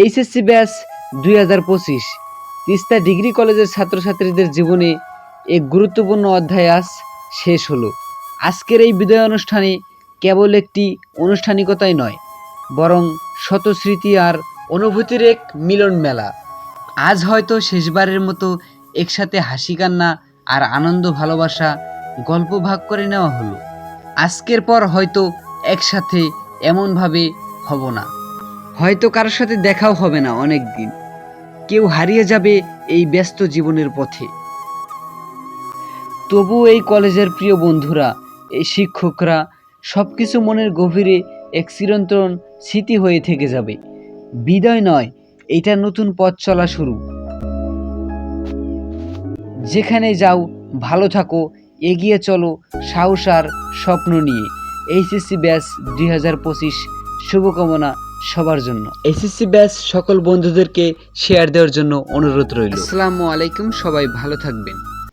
HSC ব্যাস দুই হাজার পঁচিশ। তিস্তা ডিগ্রি কলেজের ছাত্রছাত্রীদের জীবনে এক গুরুত্বপূর্ণ অধ্যায় আজ শেষ হলো। আজকের এই বিদায় অনুষ্ঠানে কেবল একটি আনুষ্ঠানিকতাই নয়, বরং শত স্মৃতি আর অনুভূতির এক মিলন মেলা। আজ হয়তো শেষবারের মতো একসাথে হাসি কান্না আর আনন্দ ভালোবাসা গল্প ভাগ করে নেওয়া হলো। আজকের পর হয়তো একসাথে এমনভাবে হব না। হয়তো কারোর সাথে দেখাও হবে না অনেক দিন কেউ হারিয়ে যাবে এই ব্যস্ত জীবনের পথে। তবু এই কলেজের প্রিয় বন্ধুরা, এই শিক্ষকরা সব কিছু মনের গভীরে এক চিরন্তন স্মৃতি হয়ে থেকে যাবে। বিদায় নয়, এটা নতুন পথ চলা শুরু। যেখানে যাও, ভালো থাকো, এগিয়ে চলো সাহস আর স্বপ্ন নিয়ে। এইচএসসি ব্যাস দুই হাজার পঁচিশ, শুভকামনা সবার জন্য। এসএসসি ব্যাস সকল বন্ধুদেরকে শেয়ার দেওয়ার জন্য অনুরোধ রইল। আসসালামু আলাইকুম সবাই ভালো থাকবেন।